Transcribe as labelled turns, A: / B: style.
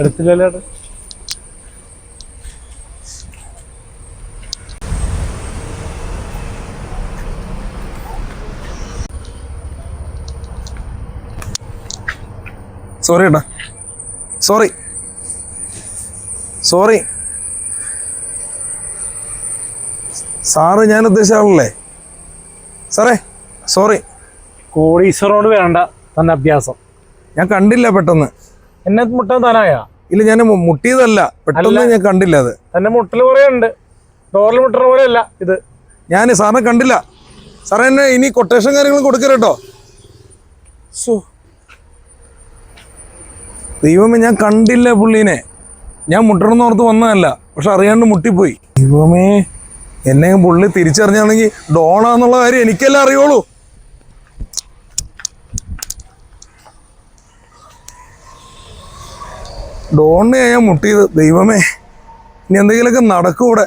A: എടുത്തില്ലല്ലോ.
B: Sorry ഏട്ടാ sorry sorry sir ഞാൻ ഉദ്ദേശിച്ച ആളല്ലേ സാറേ സോറി
A: കോടീശ്വരോട് വേണ്ട തന്നെ അഭ്യാസം.
B: ഞാൻ കണ്ടില്ല പെട്ടെന്ന്.
A: എന്നെ മുട്ടാൻ താനായ?
B: ഇല്ല ഞാൻ മുട്ടിയതല്ല. പെട്ടെന്ന് ഞാൻ കണ്ടില്ല അത്.
A: തന്നെ മുട്ടൽ കുറേ ഉണ്ട് ഡോറിൽ മുട്ടണ പോലെ അല്ല ഇത്.
B: ഞാൻ സാറിനെ കണ്ടില്ല. സാറേ എന്നെ ഇനി കൊട്ടേഷൻ കാര്യങ്ങളും കൊടുക്കരുട്ടോ സോ. ദൈവമേ ഞാൻ കണ്ടില്ല പുള്ളീനെ. ഞാൻ മുട്ടണമെന്ന് ഓർത്ത് വന്നതല്ല. പക്ഷെ അറിയാണ്ട് മുട്ടിപ്പോയി. ദൈവമേ എന്നെ പുള്ളി തിരിച്ചറിഞ്ഞാണെങ്കിൽ ഡോണാന്നുള്ള കാര്യം എനിക്കല്ലേ അറിയോളൂ ഡോണിനെയാ ഞാൻ മുട്ടിയത് ദൈവമേ ഇനി എന്തെങ്കിലുമൊക്കെ നടക്കൂടെ?